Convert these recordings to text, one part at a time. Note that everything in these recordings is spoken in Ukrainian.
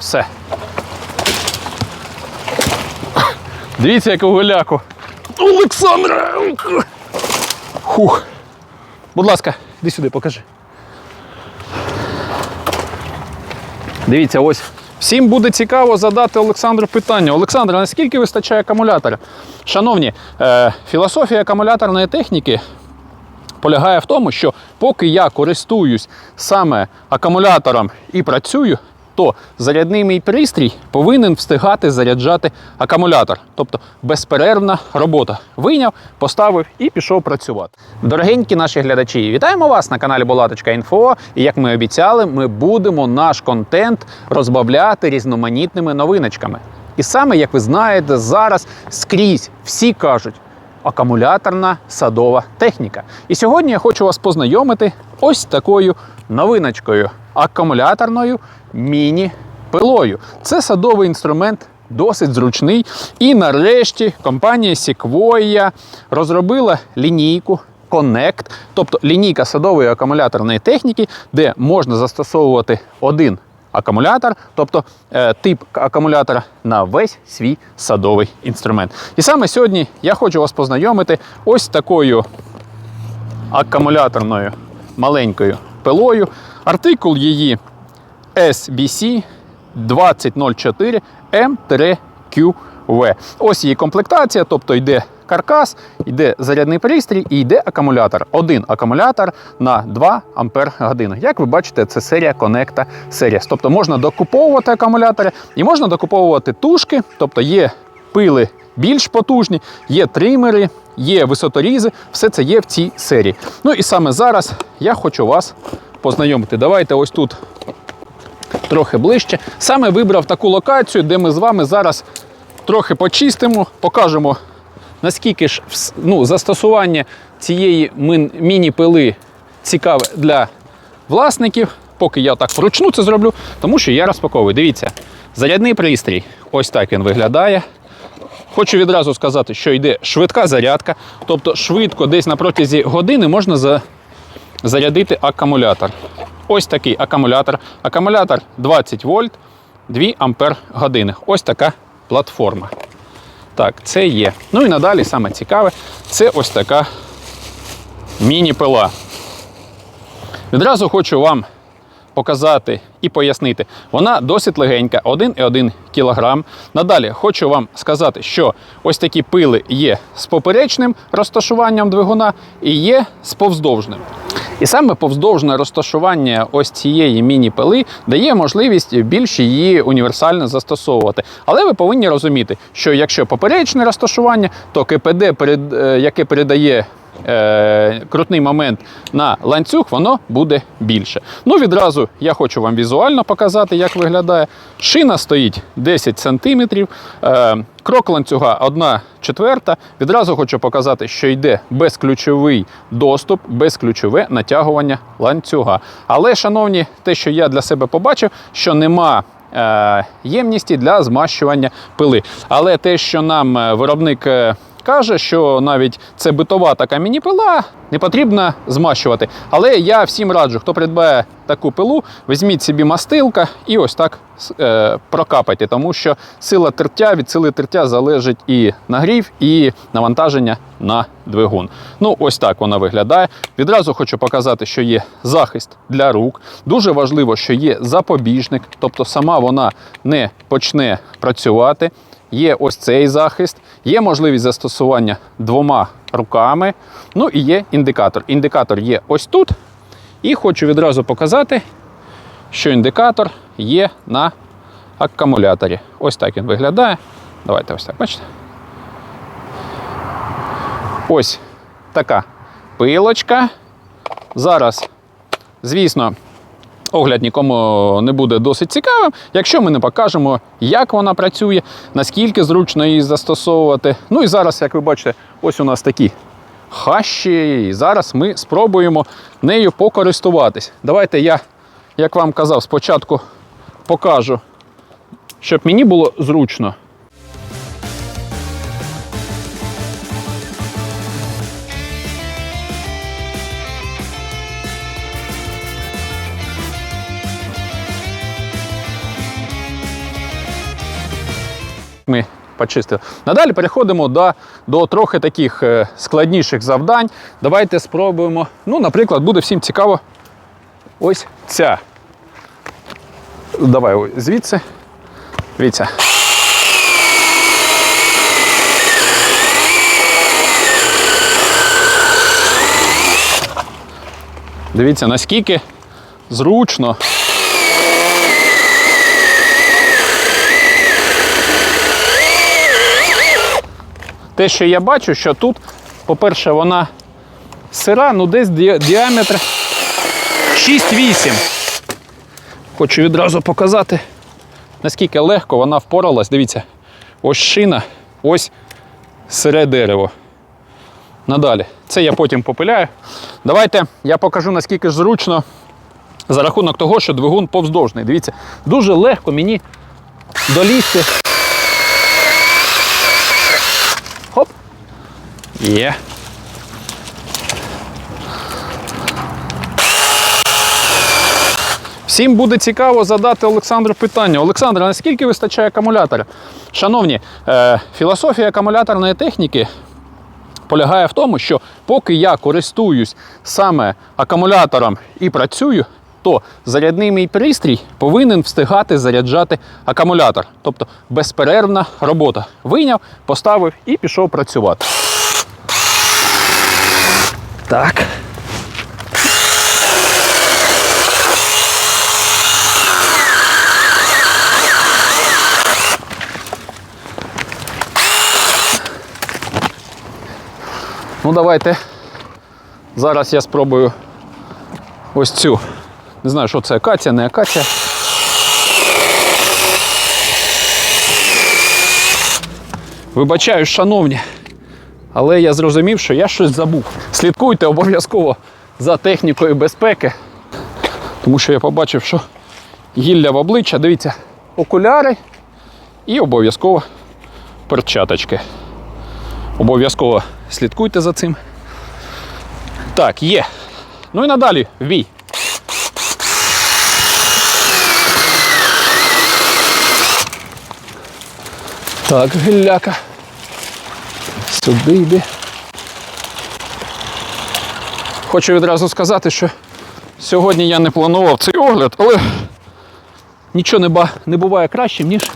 Все. Дивіться, яку гуляку. Олександра! Хух. Будь ласка, іди сюди, покажи. Дивіться, ось. Всім буде цікаво задати Олександру питання. Олександр, наскільки вистачає акумулятора? Шановні, е, філософія акумуляторної техніки полягає в тому, що поки я користуюсь саме акумулятором і працюю, то зарядний пристрій повинен встигати заряджати акумулятор. Тобто безперервна робота. Вийняв, поставив і пішов працювати. Дорогенькі наші глядачі, вітаємо вас на каналі Булаточка.Інфо. І як ми обіцяли, ми будемо наш контент розбавляти різноманітними новиночками. І саме, як ви знаєте, зараз скрізь всі кажуть, акумуляторна садова техніка. І сьогодні я хочу вас познайомити ось такою новиночкою акумуляторною міні-пилою. Це садовий інструмент. Досить зручний. І нарешті компанія Sequoia розробила лінійку Connect, тобто лінійка садової акумуляторної техніки, де можна застосовувати один акумулятор, тобто е, тип акумулятора на весь свій садовий інструмент. І саме сьогодні я хочу вас познайомити ось такою акумуляторною маленькою пилою. Артикул її SBC 2004 M-QV. Ось її комплектація, тобто йде каркас, йде зарядний пристрій і йде акумулятор. Один акумулятор на 2 Ампер години. Як ви бачите, це серія Connecta Series. Тобто можна докуповувати акумулятори і можна докуповувати тушки, тобто є пили більш потужні, є тримери, є висоторізи, все це є в цій серії. Ну і саме зараз я хочу вас познайомити. Давайте ось тут трохи ближче. Саме вибрав таку локацію, де ми з вами зараз трохи почистимо, покажемо, наскільки ж ну, застосування цієї міні-пили цікаве для власників. Поки я так вручну це зроблю, тому що я розпаковую. Дивіться, зарядний пристрій. Ось так він виглядає. Хочу відразу сказати, що йде швидка зарядка, тобто швидко, десь на протязі години можна за... зарядити акумулятор. Ось такий акумулятор. Акумулятор 20 вольт, 2 ампер години. Ось така платформа. Так, це є. Ну і надалі саме цікаве, це ось така міні-пила. Відразу хочу вам показати і пояснити. Вона досить легенька, 1,1 кг. Надалі хочу вам сказати, що ось такі пили є з поперечним розташуванням двигуна і є з повздовжним. І саме повздовжне розташування ось цієї міні-пили дає можливість більш її універсально застосовувати. Але ви повинні розуміти, що якщо поперечне розташування, то КПД, е, яке передає е, крутний момент на ланцюг, воно буде більше. Ну, відразу я хочу вам візуально показати, як виглядає. Шина стоїть 10 см, е, крок ланцюга 1 четверта. Відразу хочу показати, що йде безключовий доступ, безключове натягування ланцюга. Але, шановні, те, що я для себе побачив, що нема е, ємності для змащування пили. Але те, що нам е, виробник е, каже, що навіть це битова така міні-пила, не потрібно змащувати. Але я всім раджу, хто придбає таку пилу, візьміть собі мастилка і ось так е, прокапайте, тому що сила тертя від сили тертя залежить і нагрів, і навантаження на двигун. Ну, ось так вона виглядає. Відразу хочу показати, що є захист для рук. Дуже важливо, що є запобіжник, тобто сама вона не почне працювати. Є ось цей захист, є можливість застосування двома руками. Ну і є індикатор. Індикатор є ось тут. І хочу відразу показати, що індикатор є на акумуляторі. Ось так він виглядає. Давайте ось так, бачите. Ось така пилочка. Зараз, звісно, огляд нікому не буде досить цікавим, якщо ми не покажемо, як вона працює, наскільки зручно її застосовувати. Ну і зараз, як ви бачите, ось у нас такі хащі. І зараз ми спробуємо нею покористуватись. Давайте я, як вам казав, спочатку покажу, щоб мені було зручно. Ми почистили. Надалі переходимо до, до трохи таких е, складніших завдань. Давайте спробуємо. Ну, наприклад, буде всім цікаво ось ця. Давай звідси. Дивіться. Дивіться, наскільки зручно. Те, що я бачу, що тут, по-перше, вона сира, ну десь ді- діаметр 6-8. Хочу відразу показати, наскільки легко вона впоралась. Дивіться, ось шина, ось сире дерево. Надалі. Це я потім попиляю. Давайте я покажу, наскільки ж зручно за рахунок того, що двигун повздовжний. Дивіться, дуже легко мені долізти. Хоп. Є. Всім буде цікаво задати Олександру питання. Олександр, наскільки вистачає акумулятора? Шановні, е, філософія акумуляторної техніки полягає в тому, що поки я користуюсь саме акумулятором і працюю, то зарядний мій пристрій повинен встигати заряджати акумулятор. Тобто безперервна робота. Вийняв, поставив і пішов працювати. Так. Ну, давайте. Зараз я спробую ось цю. Не знаю, що це акація, не акація. Вибачаю, шановні, але я зрозумів, що я щось забув. Слідкуйте обов'язково за технікою безпеки, тому що я побачив, що гілля в обличчя, дивіться, окуляри і обов'язково перчаточки. Обов'язково слідкуйте за цим. Так, є. Ну і надалі в Так, гілляка. Сюди йди. Хочу відразу сказати, що сьогодні я не планував цей огляд, але нічого не, не буває кращим, ніж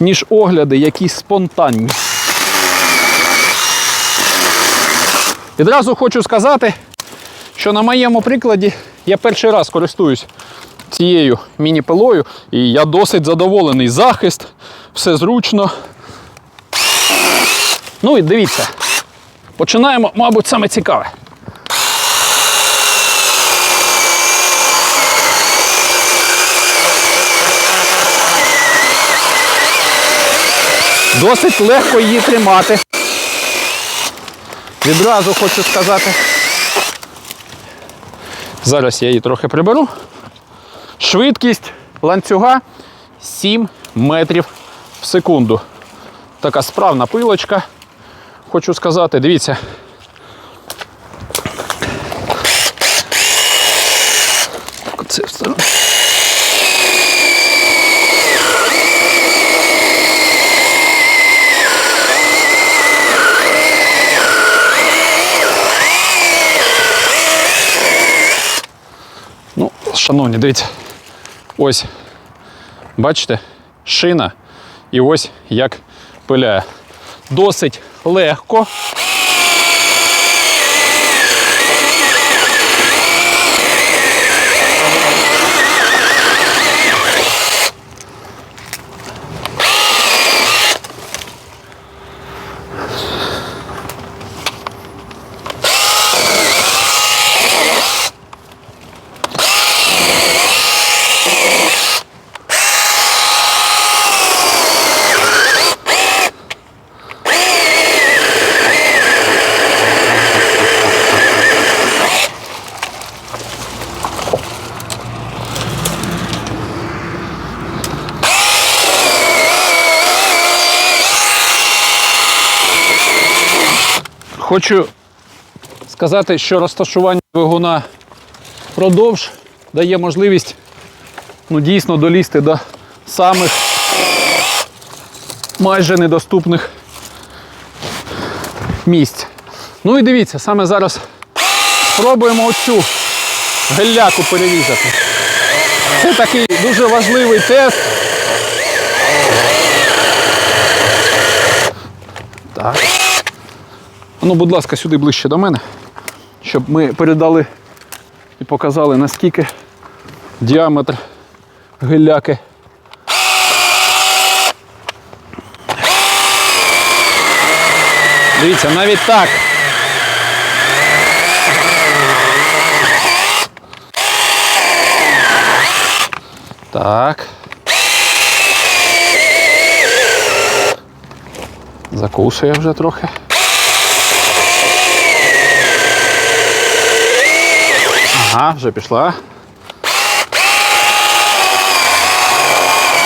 ніж огляди, які спонтанні. Відразу хочу сказати, що на моєму прикладі я перший раз користуюсь цією міні-пилою, і я досить задоволений. Захист, все зручно. Ну і дивіться, починаємо, мабуть, саме цікаве. Досить легко її тримати. Відразу хочу сказати. Зараз я її трохи приберу. Швидкість ланцюга 7 метрів в секунду. Така справна пилочка. Хочу сказати, дивіться. Це в сторону. Ну, шановні, дивіться. Ось, бачите, шина і ось як пиляє. Досить легко. Хочу сказати, що розташування двигуна продовж дає можливість ну, дійсно долізти до самих майже недоступних місць. Ну і дивіться, саме зараз спробуємо оцю гелляку перерізати. Це такий дуже важливий тест. Так. Ну, будь ласка, сюди ближче до мене, щоб ми передали і показали, наскільки діаметр геляки. Дивіться, навіть так. Так. Закусує вже трохи. Ага, вже пішла.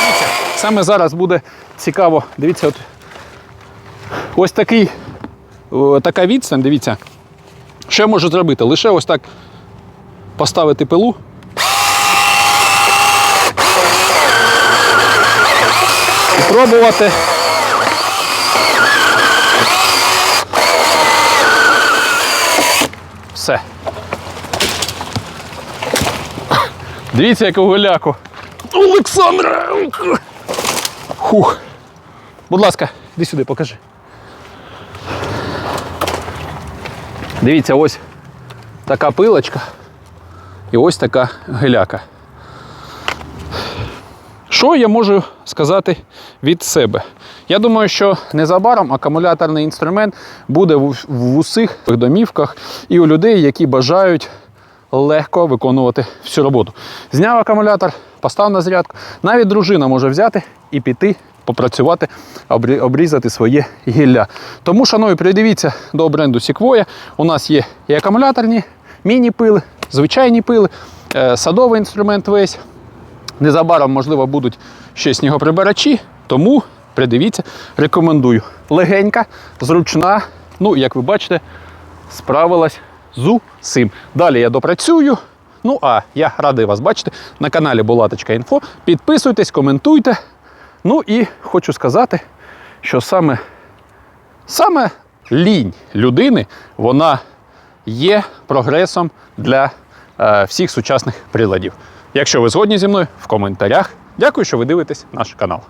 Дивіться, Саме зараз буде цікаво. Дивіться, от ось такий, така відстань, дивіться. Що я можу зробити? Лише ось так поставити пилу. І пробувати. Все. Дивіться, яку голяку. Олександра! Хух. Будь ласка, іди сюди, покажи. Дивіться, ось така пилочка і ось така геляка. Що я можу сказати від себе? Я думаю, що незабаром акумуляторний інструмент буде в, в усіх домівках і у людей, які бажають легко виконувати всю роботу. Зняв акумулятор, постав на зарядку. Навіть дружина може взяти і піти, попрацювати, обрізати своє гілля. Тому, шановні, придивіться до бренду Sequoia. У нас є і акумуляторні, міні-пили, звичайні пили, е, садовий інструмент весь. Незабаром, можливо, будуть ще снігоприбирачі, тому придивіться, рекомендую. Легенька, зручна, ну, як ви бачите, справилась з усім. Далі я допрацюю. Ну, а я радий вас бачити на каналі Булаточка.Інфо. Підписуйтесь, коментуйте. Ну і хочу сказати, що саме, саме лінь людини, вона є прогресом для е, всіх сучасних приладів. Якщо ви згодні зі мною, в коментарях. Дякую, що ви дивитесь наш канал.